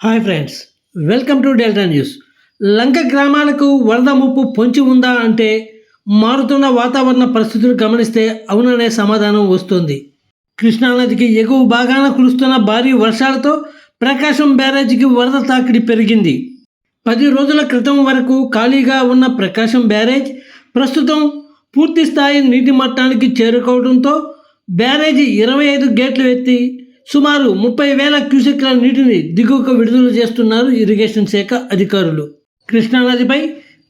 Hi friends welcome to delta news. లంక గ్రామాలకు వరద ముప్పు పొంచి ఉందా అంటే మారుతున్న వాతావరణ పరిస్థితులు గమనిస్తే అవుననే సమాధానం వస్తుంది. కృష్ణానదికి ఎగువ భాగాన కురుస్తున్న భారీ వర్షాలతో ప్రకాశం బ్యారేజీకి వరద తాకిడి పెరిగింది. పది రోజుల క్రితం వరకు ఖాళీగా ఉన్న ప్రకాశం బ్యారేజ్ ప్రస్తుతం పూర్తి స్థాయి నీటి మట్టానికి చేరుకోవడంతో బ్యారేజీ ఇరవై ఐదు గేట్లు ఎత్తి సుమారు ముప్పై వేల క్యూసెక్ల నీటిని దిగువకు విడుదల చేస్తున్నారు ఇరిగేషన్ శాఖ అధికారులు. కృష్ణానదిపై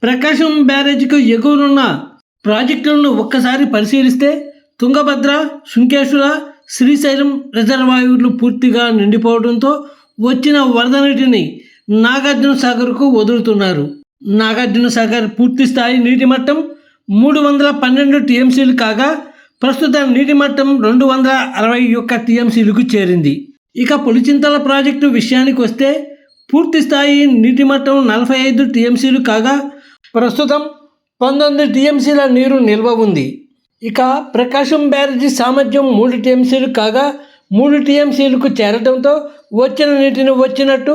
ప్రకాశం బ్యారేజీకి ఎగువనున్న ప్రాజెక్టులను ఒక్కసారి పరిశీలిస్తే తుంగభద్ర శృంకేశ్వర శ్రీశైలం రిజర్వాయర్లు పూర్తిగా నిండిపోవడంతో వచ్చిన వరద నీటిని నాగార్జున సాగర్కు వదులుతున్నారు. నాగార్జున సాగర్ పూర్తి స్థాయి నీటి మట్టం మూడు వందల పన్నెండు టీఎంసీలు కాగా ప్రస్తుతం నీటి మట్టం రెండు వందల అరవై ఒక్క టీఎంసీలకు చేరింది. ఇక పులిచింతల ప్రాజెక్టు విషయానికి వస్తే పూర్తి స్థాయి నీటి మట్టం నలభై ఐదు టీఎంసీలు కాగా ప్రస్తుతం పంతొమ్మిది టీఎంసీల నీరు నిల్వ ఉంది. ఇక ప్రకాశం బ్యారేజీ సామర్థ్యం మూడు టీఎంసీలు కాగా మూడు టీఎంసీలకు చేరడంతో వచ్చిన నీటిని వచ్చినట్టు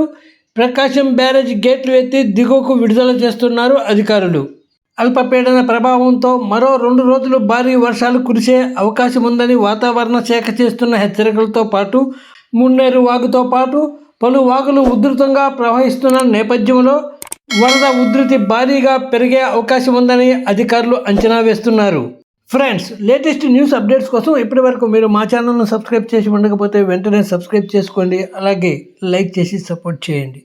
ప్రకాశం బ్యారేజ్ గేట్లు ఎత్తి దిగువకు విడుదల చేస్తున్నారు అధికారులు. అల్పపీడన ప్రభావంతో మరో రెండు రోజులు భారీ వర్షాలు కురిసే అవకాశం ఉందని వాతావరణ శాఖ చేస్తున్న హెచ్చరికలతో పాటు మున్నేరు వాగుతో పాటు పలు వాగులు ఉధృతంగా ప్రవహిస్తున్న నేపథ్యంలో వరద ఉధృతి భారీగా పెరిగే అవకాశం ఉందని అధికారులు అంచనా వేస్తున్నారు. ఫ్రెండ్స్ లేటెస్ట్ న్యూస్ అప్డేట్స్ కోసం ఇప్పటి వరకు మీరు మా ఛానల్ను సబ్స్క్రైబ్ చేసి ఉండకపోతే వెంటనే సబ్స్క్రైబ్ చేసుకోండి. అలాగే లైక్ చేసి సపోర్ట్ చేయండి.